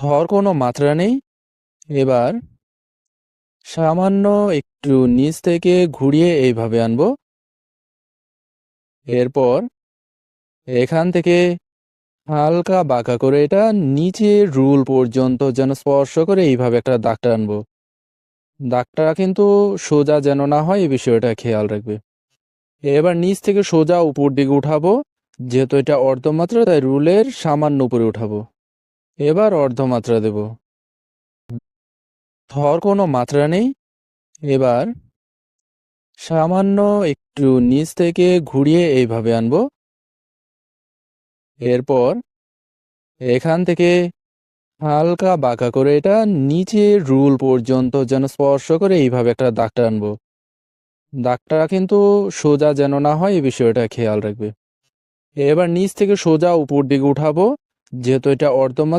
থর কোনো মাত্রা নেই। এবার সামান্য একটু নিচ থেকে ঘুরিয়ে এইভাবে আনব। এরপর এখান থেকে হালকা বাঁকা করে এটা নিচে রুল পর্যন্ত যেন স্পর্শ করে এইভাবে একটা দাগটা আনব। দাগটা কিন্তু সোজা যেন না হয় এই বিষয়টা খেয়াল রাখবে। এবার নিচ থেকে সোজা উপর দিকে উঠাবো, যেহেতু এটা অর্ধমাত্রা, তাই রুলের সামান্য উপরে উঠাবো। এবার অর্ধমাত্রা দেব। ধর কোনো মাত্রা নেই। এবার সামান্য একটু নিচ থেকে ঘুরিয়ে এইভাবে আনব। এরপর এখান থেকে হালকা বাঁকা করে এটা নিচে রুল পর্যন্ত যেন স্পর্শ করে এইভাবে একটা দাগটা আনব। দাগটা কিন্তু সোজা যেন না হয় এই বিষয়টা খেয়াল রাখবে। এবার নিচ থেকে সোজা উপর দিকে উঠাবো, যেহেতু এটা অর্ধমাত্রা।